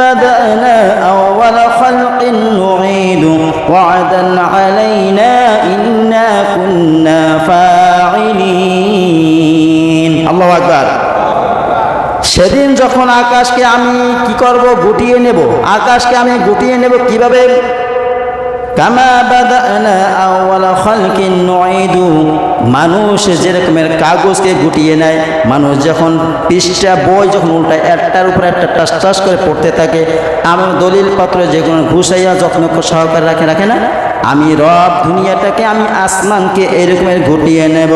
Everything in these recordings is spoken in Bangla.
بدأنا أول خلق نعيد وعدا علينا إنا كنا فاعلين الله أكبر সেদিন যখন আকাশকে আমি কি করব গুটিয়ে নেব আকাশকে আমি গুটিয়ে নেব কিভাবে কামা বাদানা আওয়ালা খালকিন নুঈদু মানুষ যেরকমের কাগজকে গুটিয়ে নেয়, মানুষ যখন পৃষ্ঠা, বই যখন উল্টায়, একটার উপর একটা টাস টাস করে পড়তে থাকে আমার দলিল পত্র যেগুলো ঘুষাইয়া যত্ন সহকারে রাখে রাখে না? আমি রব দুনিয়াটাকে, আমি আসমানকে এরকমের ঘুটিয়ে নেব।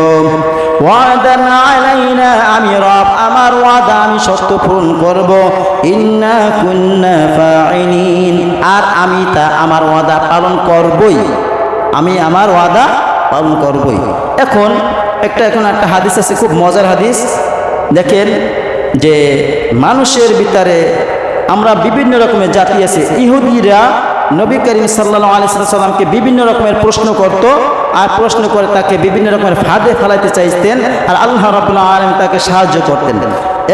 ওয়াদান আলাইনা, আমি রব, আমার ওয়াদা আমি সত্য পূরণ করব। আর আমি তা আমার ওয়াদা পালন করবই। আমি আমার ওয়াদা পালন করবই। এখন একটা এখন একটা হাদিস আছে, খুব মজার হাদিস। দেখেন যে মানুষের ভিতরে আমরা বিভিন্ন রকমের জাতি আছে। ইহুদিরা নবী করিম সাল্লাহ আলিয়াল্লামকে বিভিন্ন রকমের প্রশ্ন করত আর প্রশ্ন করে তাকে বিভিন্ন রকমের ফাঁদে ফেলাইতে চাইতেন আর আল্লাহ রাবুল্লাহ আলম তাকে সাহায্য করতেন।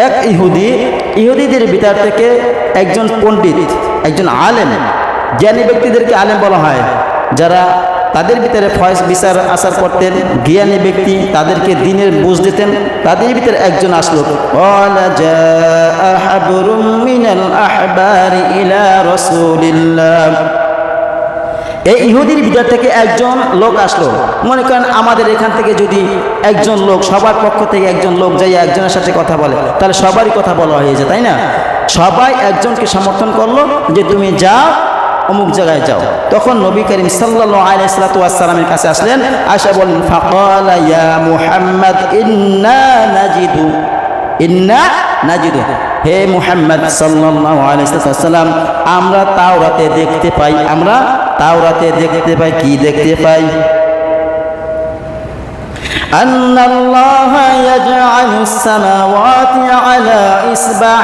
এক ইহুদি, ইহুদিদের ভিতর থেকে একজন পণ্ডিত, একজন আলেম, জ্ঞানী ব্যক্তিদেরকে আলেম বলা হয়, যারা তাদের ভিতরে ফয়েজ বিচার আসার করতেন জ্ঞানী ব্যক্তি তাদেরকে দিনের বুঝ দিতেন তাদের ভিতরে একজন আসলো। এই ইহুদির ভিতর থেকে একজন লোক আসলো। মনে করেন আমাদের এখান থেকে যদি একজন লোক সবার পক্ষ থেকে একজন লোক যাই একজনের সাথে কথা বলে তাহলে সবারই কথা বলা হয়েছে তাই না? সবাই একজনকে সমর্থন করল যে তুমি যাও অমুক জায়গায় যাও তখন নবী করিম সাল্লাল্লাহু আলাইহি সাল্লামের কাছে আসলেন আশা বলেন ফাকালা ইয়া মুহাম্মদ ইন্না নাজিদু ইন্না নাজিদু হে মুহাম্মদ সাল্লাল্লাহু আলাইহি সাল্লাম আমরা তাওরাতে দেখতে পাই আমরা তাওরাতে দেখতে পাই কি দেখতে পাই أن الله يجعل السماوات على إصبع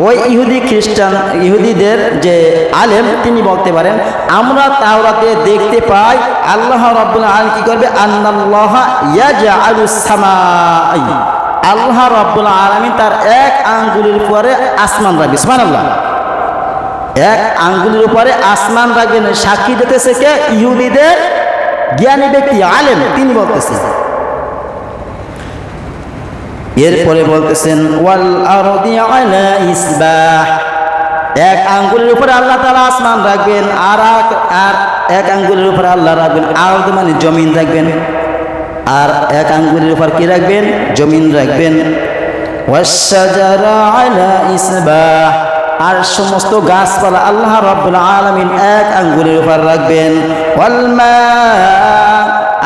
ওই ইহুদি খ্রিস্টান, ইহুদিদের যে আলেম, তিনি বলতে পারেন, আমরা তাওরাতে দেখতে পাই, আল্লাহ রাব্বুল আলামিন কি করবে? আন্নাল্লাহ ইয়াজআলু সামাই। আল্লাহ রাব্বুল আলামিন তার এক আঙ্গুলের উপরে আসমান রাখবে। সুবহানাল্লাহ। এক আঙ্গুলের উপরে আসমান রাখবেন সাক্ষী দিতেছে কে? ইহুদিদের জ্ঞানী ব্যক্তি, আলেম। তিনি বলতেছেন এরপরে বলতেছেন, ওয়াল আরদি আলা ইসবাহ। এক আঙ্গুলের উপরে আল্লাহ তাআলা আসমান রাখবেন, আর এক- আর এক আঙ্গুলের উপরে আল্লাহ রাখবেন, আরদ মানে জমিন রাখবেন। আর এক আঙ্গুলের উপর কি রাখবেন? জমিন রাখবেন। ইসবাহ। আর সমস্ত গাছপালা আল্লাহ রাব্বুল আলামিন এক আঙ্গুলের উপর রাখবেন। ওয়াল মা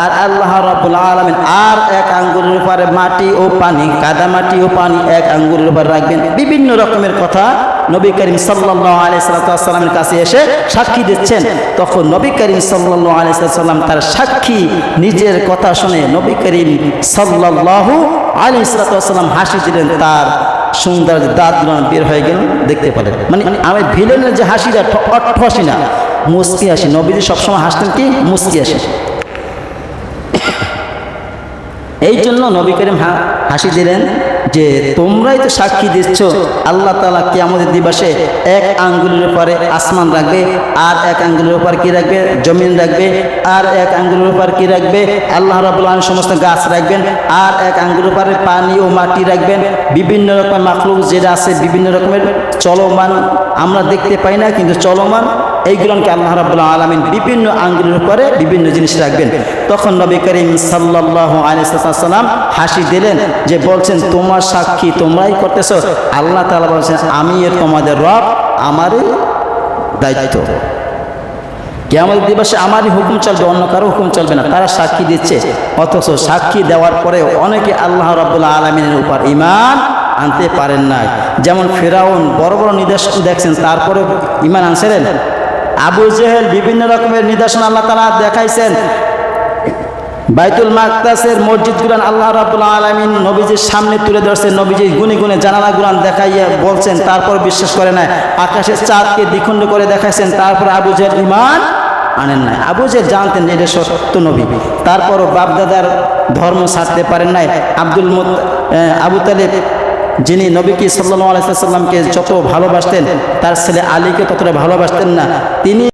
আর আল্লাহ রাব্বুল আলামিন আর এক আঙ্গুলের উপরে মাটি ও পানি, কাদা মাটি ও পানি এক আঙ্গুলের উপর রাখবেন। বিভিন্ন রকমের কথা নবী করিম সাল্লাল্লাহু আলাইহি সাল্লামের কাছে এসে সাক্ষী দিচ্ছেন। তখন নবী করিম সাল্লাল্লাহু আলাইহি সাল্লাম তার সাক্ষী নিজের কথা শুনে নবী করিম সাল্লাল্লাহু আলাইহি সাল্লাম হাসি দিলেন, তার সুন্দর দাঁত বের হয়ে গেল দেখতে পেলেন। মানে আমি ভিলেনের যে হাসিটা অট্ট হাসি না মুস্কি হাসি। নবীজি সবসময় হাসতেন কি? মুস্কি হাসি। এই জন্য নবী করিম হাসি দিলেন যে তোমরাই তো সাক্ষী দিচ্ছ, আল্লাহ তালা কি আমাদের দিবসে এক আঙ্গুলের উপরে আসমান রাখবে, আর এক আঙ্গুলের উপর কি রাখবে? জমিন রাখবে, আর এক আঙ্গুলের উপর কি রাখবে? আল্লাহ আলম সমস্ত গাছ রাখবেন, আর এক আঙ্গুলের উপরে পানি ও মাটি রাখবেন। বিভিন্ন রকমের মাখলুক যেটা আছে, বিভিন্ন রকমের চলমান, আমরা দেখতে পাই না, কিন্তু চলমান এইগুলোকে আল্লাহ রাবুল্লাহ আলমিন বিভিন্ন আঙ্গুলের উপরে বিভিন্ন জিনিস রাখবেন। তখন নবী করিম সাল্লাহ আলিয়াল্লাম হাসি দিলেন যে বলছেন, তোমার সাক্ষী তোমরাই করতেছো। আল্লাহ তালা বলছেন, আমি তোমাদের রব আমারই দায়িত্ব। কেমন দিবসে আমারই হুকুম চলবে, অন্য কারও হুকুম চলবে না। তারা সাক্ষী দিচ্ছে। অথচ সাক্ষী দেওয়ার পরে অনেকে আল্লাহ রাবুল্লাহ আলমিনের উপর ইমান আনতে পারেন নাই। যেমন ফেরাউন, বড় বড় নির্দেশ দেখছেন তারপরে ইমান আনছিলেন। আবু জেহেল বিভিন্ন রকমের নিদর্শন আল্লাহ তালা দেখাইছেন। বাইতুল মাকদাসের মসজিদ গুলান আল্লাহ রাবুল আলমিন নবীজির সামনে তুলে ধরছেন, নবীজি গুনে গুনে জানালা গুলান দেখাইয়া বলছেন, তারপর বিশ্বাস করে নাই আকাশের চাঁদকে দ্বিখণ্ড করে দেখাইছেন, তারপর আবু জেহেল ইমান আনেন নাই। আবু জেহেল জানতেন এটা সত্য নবী। তারপরও বাপদাদার ধর্ম ছাড়তে পারেন নাই। আব্দুল মুত আবু তালেব যিনি নবীকে সাল্লাহ আলাইসাল্লামকে যত ভালোবাসতেন তার ছেলে আলীকে ততটা ভালোবাসতেন না। তিনি